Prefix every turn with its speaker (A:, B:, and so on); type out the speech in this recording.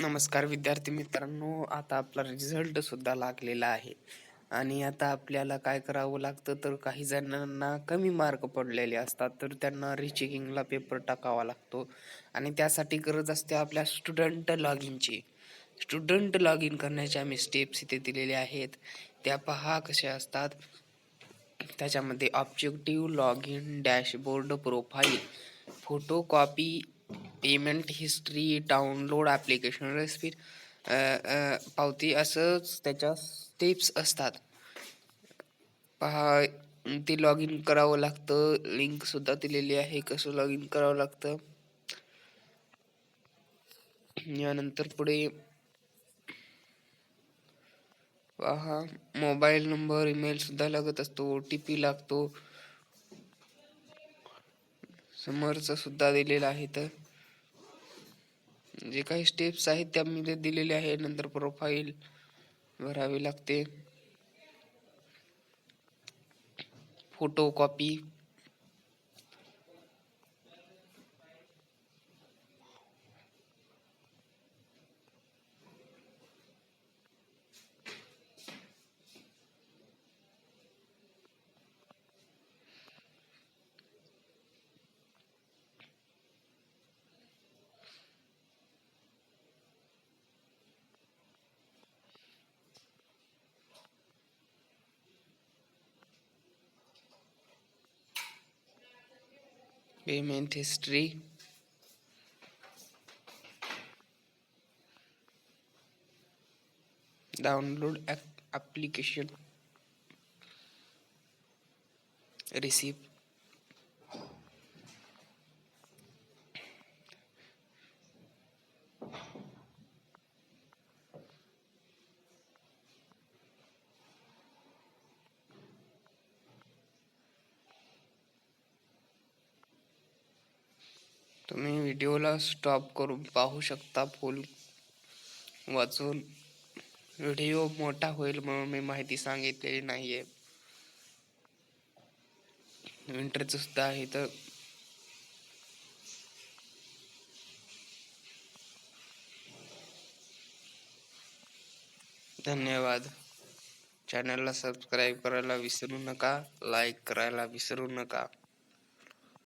A: नमस्कार विद्यार्थी मित्रांनो आता आपला रिझल्ट सुद्धा लागलेला आहे. आणि आता आपल्याला काय करावं लागतं तर काही जणांना कमी मार्क पडलेले असतात तर त्यांना रिचेकिंगला पेपर टाकावा लागतो. आणि त्यासाठी गरज असते आपल्या स्टुडंट लॉग इनची स्टुडंट लॉग इन करण्याच्या आम्ही स्टेप्स इथे दिलेले आहेत. त्या पहा कशा असतात. त्याच्यामध्ये objective log in dashboard profile photo copy payment history download application receipt पावती असंच त्याच्या स्टेप्स असतात. पहा ते लॉग इन करावं लागतं. लिंकसुद्धा दिलेली आहे कसं लॉग इन करावं लागतं. यानंतर पुढे पहा मोबाईल नंबर ईमेलसुद्धा लागत असतो ओ टी पी लागतो. समोरचा सुद्धा दिलेला आहे तर. जे काही स्टेप्स आहेत त्या मी दिलेले आहे. नंतर प्रोफाईल भरावी लागते. Photo copy payment history. Download application. Receive तुम्ही व्हिडिओला स्टॉप करून पाहू शकता फुल. वाचून व्हिडिओ मोठा होईल म्हणून मी माहिती सांगितलेली नाहीये. विंटरचं सुद्धा आहे तर धन्यवाद. चॅनलला सबस्क्राईब करायला विसरू नका लाईक करायला विसरू नका.